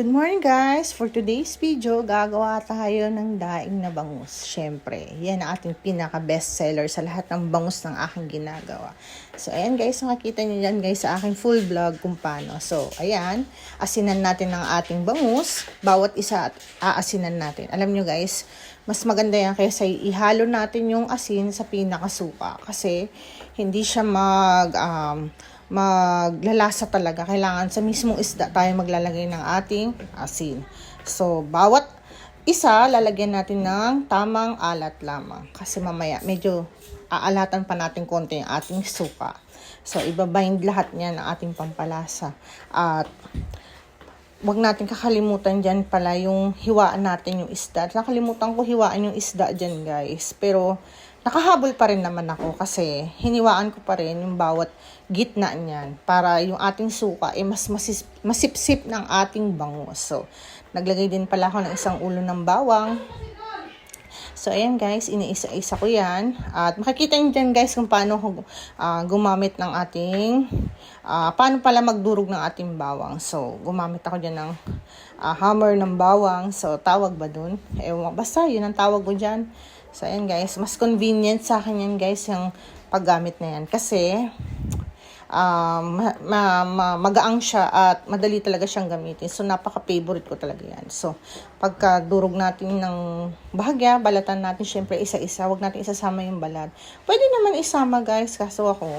Good morning guys! For today's video, gagawa tayo ng daing na bangus. Siyempre, yan ang ating pinaka-best seller sa lahat ng bangus ng aking ginagawa. So, ayan guys, makikita niyo yan guys sa aking full vlog kung paano. So, ayan, asinan natin ng ating bangus. Bawat isa at aasinan natin. Alam niyo guys, mas maganda yan kaysa ihalo natin yung asin sa pinakasuka. Kasi, hindi siya mag... Um, maglalasa talaga. Kailangan sa mismong isda tayo maglalagay ng ating asin. So, bawat isa, lalagyan natin ng tamang alat lamang. Kasi mamaya, medyo aalatan pa natin konti yung ating suka. So, ibabind lahat niya ng ating pampalasa. At, wag natin kakalimutan dyan pala yung hiwaan natin yung isda. Nakalimutan ko hiwaan yung isda dyan, guys. Pero, nakahabol pa rin naman ako kasi hiniwaan ko pa rin yung bawat gitna niyan para yung ating suka ay mas masis, masipsip ng ating bangus. So, naglagay din pala ako ng isang ulo ng bawang. So, ayan guys, iniisa-isa ko yan. At makikita nyo dyan guys kung paano uh, gumamit ng ating, uh, paano pala magdurog ng ating bawang. So, gumamit ako dyan ng uh, hammer ng bawang. So, tawag ba dun? Ewan, basta yun ang tawag ko dyan. So, ayan guys, mas convenient sa akin yan guys, yung paggamit na yan. Kasi, um, ma, ma, magaang siya at madali talaga siyang gamitin. So, napaka-favorite ko talaga yan. So, pagka durog natin ng bahagya, balatan natin syempre isa-isa. Huwag natin isasama yung balat. Pwede naman isama guys, kaso ako,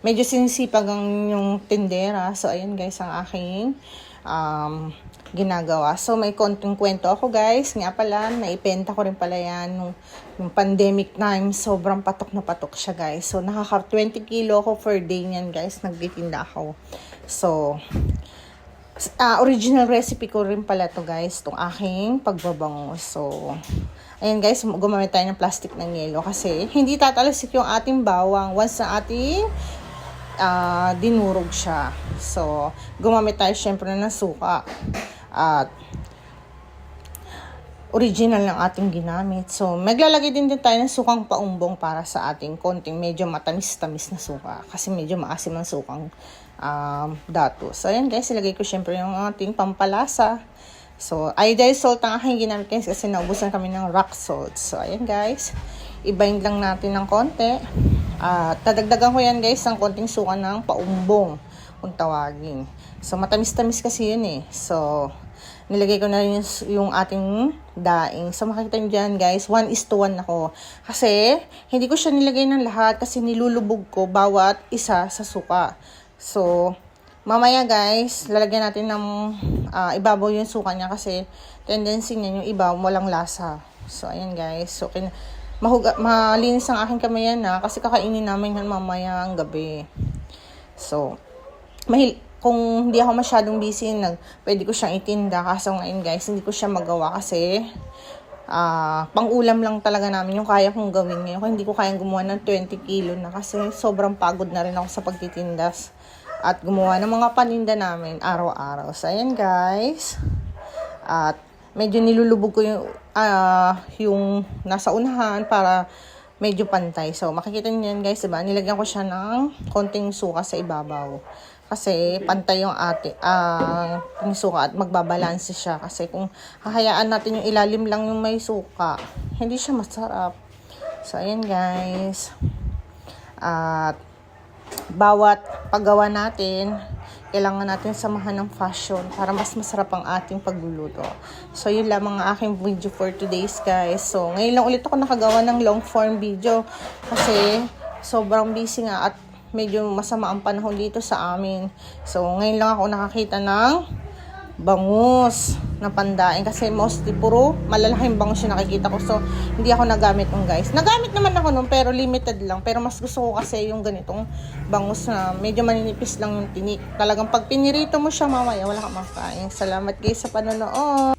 medyo sinisipag ang yung tindera. So, ayan guys, ang aking um, ginagawa. So, may konting kwento ako guys. Nga pala, naipenta ko rin pala yan nung, nung pandemic time. Sobrang patok na patok siya guys. So, nakaka 20 kilo ako per day niyan guys. Nagtitinda ako. So, uh, original recipe ko rin pala to guys. Itong aking pagbabango. So, ayan guys, gumamit tayo ng plastic ng yelo. Kasi, hindi tatalasik yung ating bawang. Once na ating uh, dinurog siya. So, gumamit tayo syempre ng suka. At original ng ating ginamit. So, maglalagay din din tayo ng sukang paumbong para sa ating konting medyo matamis-tamis na suka. Kasi medyo maasim ang sukang um, dato. So, ayan guys, ilagay ko syempre yung ating pampalasa. So, iodized salt ang aking ginamit guys kasi naubusan kami ng rock salt. So, ayan guys, ibind lang natin ng konti. At uh, tadagdagan ko yan guys ng konting suka ng paumbong kung tawagin. So, matamis-tamis kasi yun eh. So, nilagay ko na rin yung, yung ating daing. So, makikita nyo dyan, guys, 1 is to 1 ako. Kasi, hindi ko siya nilagay ng lahat kasi nilulubog ko bawat isa sa suka. So, mamaya guys, lalagyan natin ng uh, ibabaw yung suka niya kasi tendency niya yung iba walang lasa. So, ayan guys. So, kin mahuga, malinis ang aking kamay yan na kasi kakainin namin yan mamaya ang gabi. So, mahil kung hindi ako masyadong busy, nag, pwede ko siyang itinda. Kaso ngayon guys, hindi ko siya magawa kasi uh, pang-ulam lang talaga namin yung kaya kong gawin ngayon. Kung hindi ko kayang gumawa ng 20 kilo na kasi sobrang pagod na rin ako sa pagtitindas at gumawa ng mga paninda namin araw-araw. So, ayan guys. At medyo nilulubog ko yung, uh, yung nasa unahan para medyo pantay. So, makikita niyo yan guys, diba? Nilagyan ko siya ng konting suka sa ibabaw. Kasi pantay yung ate, uh, yung suka at magbabalanse siya. Kasi kung hahayaan natin yung ilalim lang yung may suka, hindi siya masarap. So, ayan guys. At bawat paggawa natin, kailangan natin samahan ng fashion para mas masarap ang ating pagluluto. So, yun lamang ang aking video for today's guys. So, ngayon lang ulit ako nakagawa ng long form video kasi sobrang busy nga at medyo masama ang panahon dito sa amin. So, ngayon lang ako nakakita ng bangus na pandain kasi mostly puro malalaking bangus yung nakikita ko. So hindi ako nagamit nung guys. Nagamit naman ako nung pero limited lang. Pero mas gusto ko kasi yung ganitong bangus na medyo maninipis lang yung tinik. Talagang pag pinirito mo siya mamaya wala kang makain. Salamat guys sa panonood